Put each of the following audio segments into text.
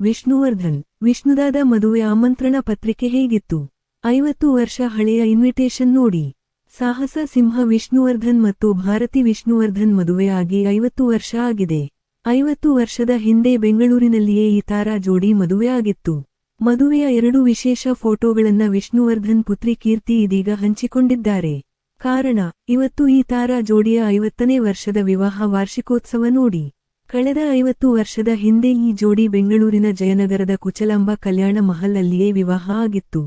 ವಿಷ್ಣುವರ್ಧನ್, ವಿಷ್ಣುದಾದ ಮದುವೆ ಆಮಂತ್ರಣ ಪತ್ರಿಕೆ ಹೇಗಿತ್ತು? ಐವತ್ತು ವರ್ಷ ಹಳೆಯ ಇನ್ವಿಟೇಷನ್ ನೋಡಿ. ಸಾಹಸ ಸಿಂಹ ವಿಷ್ಣುವರ್ಧನ್ ಮತ್ತು ಭಾರತಿ ವಿಷ್ಣುವರ್ಧನ್ ಮದುವೆ ಆಗಿ ಐವತ್ತು ವರ್ಷ ಆಗಿದೆ. ಐವತ್ತು ವರ್ಷದ ಹಿಂದೆ ಬೆಂಗಳೂರಿನಲ್ಲಿಯೇ ಈ ತಾರಾ ಜೋಡಿ ಮದುವೆ ಆಗಿತ್ತು. ಮದುವೆಯ ಎರಡು ವಿಶೇಷ ಫೋಟೋಗಳನ್ನ ವಿಷ್ಣುವರ್ಧನ್ ಪುತ್ರಿ ಕೀರ್ತಿ ಇದೀಗ ಹಂಚಿಕೊಂಡಿದ್ದಾರೆ. ಕಾರಣ, ಇವತ್ತು ಈ ತಾರಾ ಜೋಡಿಯ ಐವತ್ತನೇ ವರ್ಷದ ವಿವಾಹ ವಾರ್ಷಿಕೋತ್ಸವ ನೋಡಿ. ಕಳೆದ ಐವತ್ತು ವರ್ಷದ ಹಿಂದೆ ಈ ಜೋಡಿ ಬೆಂಗಳೂರಿನ ಜಯನಗರದ ಕುಚಲಾಂಬ ಕಲ್ಯಾಣ ಮಹಲ್ ಅಲ್ಲಿಯೇ ವಿವಾಹ ಆಗಿತ್ತು.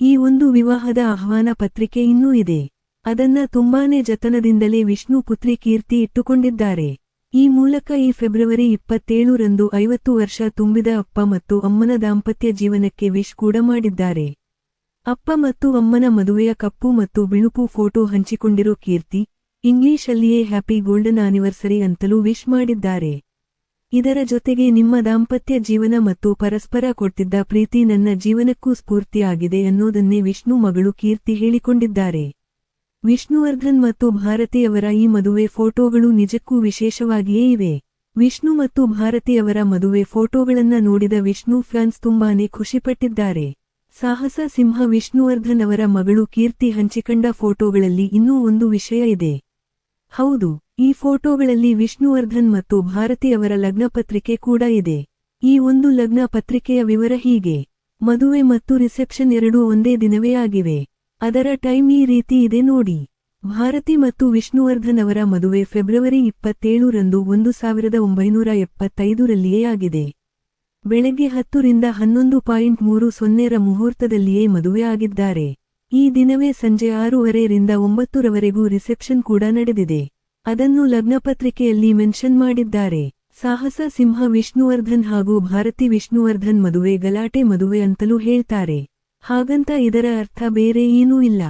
ಈ ಒಂದು ವಿವಾಹದ ಆಹ್ವಾನ ಪತ್ರಿಕೆ ಇನ್ನೂ ಇದೆ. ಅದನ್ನ ತುಂಬಾನೇ ಜತನದಿಂದಲೇ ವಿಷ್ಣು ಪುತ್ರಿ ಕೀರ್ತಿ ಇಟ್ಟುಕೊಂಡಿದ್ದಾರೆ. ಈ ಮೂಲಕ ಈ ಫೆಬ್ರವರಿ ಇಪ್ಪತ್ತೇಳರಂದು ಐವತ್ತು ವರ್ಷ ತುಂಬಿದ ಅಪ್ಪ ಮತ್ತು ಅಮ್ಮನ ದಾಂಪತ್ಯ ಜೀವನಕ್ಕೆ ವಿಶ್ ಕೂಡ ಮಾಡಿದ್ದಾರೆ. ಅಪ್ಪ ಮತ್ತು ಅಮ್ಮನ ಮದುವೆಯ ಕಪ್ಪು ಮತ್ತು ಬಿಳುಪು ಫೋಟೋ ಹಂಚಿಕೊಂಡಿರೋ ಕೀರ್ತಿ ಇಂಗ್ಲಿಷಲ್ಲಿಯೇ ಹ್ಯಾಪಿ ಗೋಲ್ಡನ್ ಆನಿವರ್ಸರಿ ಅಂತಲೂ ವಿಶ್ ಮಾಡಿದ್ದಾರೆ. ಇದರ ಜೊತೆಗೆ ನಿಮ್ಮ ದಾಂಪತ್ಯ ಜೀವನ ಮತ್ತು ಪರಸ್ಪರ ಕೊಟ್ಟಿದ್ದ ಪ್ರೀತಿ ನನ್ನ ಜೀವನಕ್ಕೂ ಸ್ಫೂರ್ತಿಯಾಗಿದೆ ಅನ್ನೋದನ್ನೇ ವಿಷ್ಣು ಮಗಳು ಕೀರ್ತಿ ಹೇಳಿಕೊಂಡಿದ್ದಾರೆ. ವಿಷ್ಣುವರ್ಧನ್ ಮತ್ತು ಭಾರತಿಯವರ ಈ ಮದುವೆ ಫೋಟೋಗಳು ನಿಜಕ್ಕೂ ವಿಶೇಷವಾಗಿಯೇ ಇವೆ. ವಿಷ್ಣು ಮತ್ತು ಭಾರತಿಯವರ ಮದುವೆ ಫೋಟೋಗಳನ್ನ ನೋಡಿದ ವಿಷ್ಣು ಫ್ಯಾನ್ಸ್ ತುಂಬಾನೇ ಖುಷಿಪಟ್ಟಿದ್ದಾರೆ. ಸಾಹಸ ಸಿಂಹ ವಿಷ್ಣುವರ್ಧನ್ ಅವರ ಮಗಳು ಕೀರ್ತಿ ಹಂಚಿಕೊಂಡ ಫೋಟೋಗಳಲ್ಲಿ ಇನ್ನೂ ಒಂದು ವಿಷಯ ಇದೆ. ಹೌದು, ಈ ಫೋಟೋಗಳಲ್ಲಿ ವಿಷ್ಣುವರ್ಧನ್ ಮತ್ತು ಭಾರತಿಯವರ ಲಗ್ನ ಪತ್ರಿಕೆ ಕೂಡ ಇದೆ. ಈ ಒಂದು ಲಗ್ನ ಪತ್ರಿಕೆಯ ವಿವರ ಹೀಗೆ. ಮದುವೆ ಮತ್ತು ರಿಸೆಪ್ಷನ್ ಎರಡೂ ಒಂದೇ ದಿನವೇ ಆಗಿವೆ. ಅದರ ಟೈಮ್ ಈ ರೀತಿ ಇದೆ ನೋಡಿ. ಭಾರತಿ ಮತ್ತು ವಿಷ್ಣುವರ್ಧನ್ ಅವರ ಮದುವೆ ಫೆಬ್ರವರಿ ಇಪ್ಪತ್ತೇಳರಂದು ಒಂದು ಸಾವಿರದ ಒಂಬೈನೂರ ಎಪ್ಪತ್ತೈದರಲ್ಲಿಯೇ ಆಗಿದೆ. ಬೆಳಗ್ಗೆ ಹತ್ತರಿಂದ ಹನ್ನೊಂದು ಪಾಯಿಂಟ್ ಮೂರು ಸೊನ್ನೆರ ಮುಹೂರ್ತದಲ್ಲಿಯೇ ಮದುವೆ ಆಗಿದ್ದಾರೆ ಈ ದಿನವೇ ಸಂಜೆ ಆರೂವರೆರಿಂದ ಒಂಬತ್ತರವರೆಗೂ ರಿಸೆಪ್ಷನ್ ಕೂಡ ನಡೆದಿದೆ. ಅದನ್ನು ಲಗ್ನಪತ್ರಿಕೆಯಲ್ಲಿ ಮೆನ್ಷನ್ ಮಾಡಿದ್ದಾರೆ. ಸಾಹಸ ಸಿಂಹ ವಿಷ್ಣುವರ್ಧನ್ ಹಾಗೂ ಭಾರತಿ ವಿಷ್ಣುವರ್ಧನ್ ಮದುವೆ ಗಲಾಟೆ ಮದುವೆ ಅಂತಲೂ ಹೇಳ್ತಾರೆ. ಹಾಗಂತ ಇದರ ಅರ್ಥ ಬೇರೆ ಏನೂ ಇಲ್ಲ.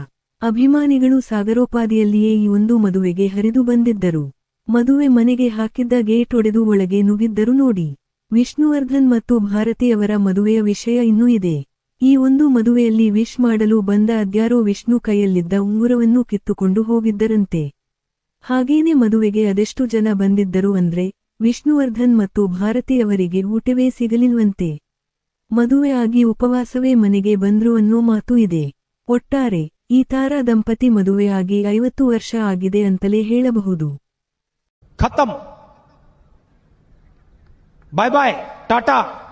ಅಭಿಮಾನಿಗಳು ಸಾಗರೋಪಾದಿಯಲ್ಲಿಯೇ ಈ ಒಂದು ಮದುವೆಗೆ ಹರಿದು ಬಂದಿದ್ದರು. ಮದುವೆ ಮನೆಗೆ ಹಾಕಿದ್ದ ಗೇಟ್ ಒಡೆದು ಒಳಗೆ ನುಗ್ಗಿದ್ದರು ನೋಡಿ. ವಿಷ್ಣುವರ್ಧನ್ ಮತ್ತು ಭಾರತಿಯವರ ಮದುವೆಯ ವಿಷಯ ಇನ್ನೂ ಇದೆ. ಈ ಒಂದು ಮದುವೆಯಲ್ಲಿ ವಿಶ್ ಮಾಡಲು ಬಂದ ಅದ್ಯಾರೋ ವಿಷ್ಣು ಕೈಯಲ್ಲಿದ್ದ ಉಂಗುರವನ್ನು ಕಿತ್ತುಕೊಂಡು ಹೋಗಿದ್ದರಂತೆ. ಹಾಗೇನೆ ಮದುವೆಗೆ ಅದೆಷ್ಟು ಜನ ಬಂದಿದ್ದರು ಅಂದ್ರೆ, ವಿಷ್ಣುವರ್ಧನ್ ಮತ್ತು ಭಾರತಿಯವರಿಗೆ ಊಟವೇ ಸಿಗಲಿಲ್ವಂತೆ. ಮದುವೆ ಆಗಿ ಉಪವಾಸವೇ ಮನೆಗೆ ಬಂದ್ರು ಅನ್ನೋ ಮಾತು ಇದೆ. ಒಟ್ಟಾರೆ, ಈ ತಾರಾ ದಂಪತಿ ಮದುವೆಯಾಗಿ ಐವತ್ತು ವರ್ಷ ಆಗಿದೆ ಅಂತಲೇ ಹೇಳಬಹುದು. ಬಾಯ್ ಬಾಯ್ ಟಾಟಾ.